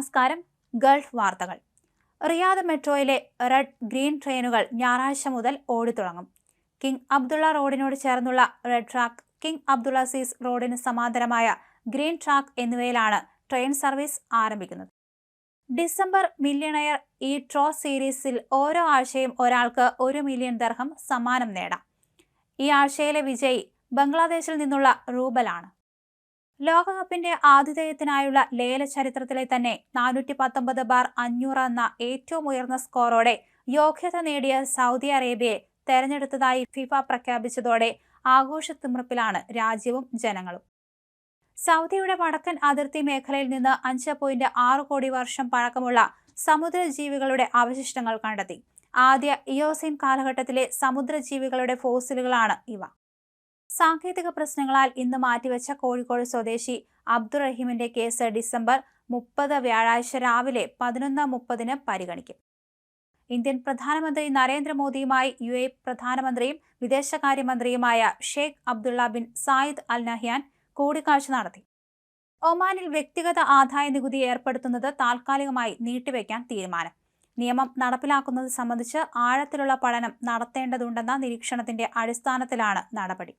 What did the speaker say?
നമസ്കാരം. ഗൾഫ് വാർത്തകൾ. Riyadh മെട്രോയിലെ red green ട്രെയിനുകൾ ഞായറാഴ്ച മുതൽ ഓടിത്തുടങ്ങും കിങ് അബ്ദുള്ള റോഡിനോട് ചേർന്നുള്ള റെഡ് ട്രാക്ക് കിങ് അബ്ദുള്ള സീസ് റോഡിന് സമാന്തരമായ ഗ്രീൻ ട്രാക്ക് എന്നിവയിലാണ് ട്രെയിൻ സർവീസ് ആരംഭിക്കുന്നത്. ഡിസംബർ മില്യണയർ ഈ ട്രോ സീരീസിൽ ഓരോ ആഴ്ചയും ഒരാൾക്ക് ഒരു മില്യൺ ദർഹം സമ്മാനം നേടാം. ഈ ആഴ്ചയിലെ വിജയി ബംഗ്ലാദേശിൽ നിന്നുള്ള റൂബലാണ്. ലോകകപ്പിന്റെ ആതിഥേയത്തിനായുള്ള ലേല ചരിത്രത്തിലെ തന്നെ നാനൂറ്റി പത്തൊമ്പത് ബാർ അഞ്ഞൂറ് എന്ന ഏറ്റവും ഉയർന്ന സ്കോറോടെ യോഗ്യത നേടിയ സൗദി അറേബ്യയെ തെരഞ്ഞെടുത്തതായി ഫിഫ പ്രഖ്യാപിച്ചതോടെ ആഘോഷത്തിമിർപ്പിലാണ് രാജ്യവും ജനങ്ങളും. സൗദിയുടെ വടക്കൻ അതിർത്തി മേഖലയിൽ നിന്ന് അഞ്ച് പോയിന്റ് ആറ് കോടി വർഷം പഴക്കമുള്ള സമുദ്രജീവികളുടെ അവശിഷ്ടങ്ങൾ കണ്ടെത്തി. ആദ്യ ഇയോസിൻ കാലഘട്ടത്തിലെ സമുദ്രജീവികളുടെ ഫോസിലുകളാണ് ഇവ. സാങ്കേതിക പ്രശ്നങ്ങളാൽ ഇന്ന് മാറ്റിവെച്ച കോഴിക്കോട് സ്വദേശി അബ്ദുറഹീമിന്റെ കേസ് ഡിസംബർ മുപ്പത് വ്യാഴാഴ്ച രാവിലെ പതിനൊന്ന് മുപ്പതിന് പരിഗണിക്കും. ഇന്ത്യൻ പ്രധാനമന്ത്രി നരേന്ദ്രമോദിയുമായി യു എ പ്രധാനമന്ത്രിയും വിദേശകാര്യമന്ത്രിയുമായ Sheikh Abdullah bin Zayed al Nahyan കൂടിക്കാഴ്ച നടത്തി. ഒമാനിൽ വ്യക്തിഗത ആദായ നികുതി ഏർപ്പെടുത്തുന്നത് താൽക്കാലികമായി നീട്ടിവെക്കാൻ തീരുമാനം. നിയമം നടപ്പിലാക്കുന്നത് സംബന്ധിച്ച് ആഴത്തിലുള്ള പഠനം നടത്തേണ്ടതുണ്ടെന്ന നിരീക്ഷണത്തിന്റെ അടിസ്ഥാനത്തിലാണ് നടപടി.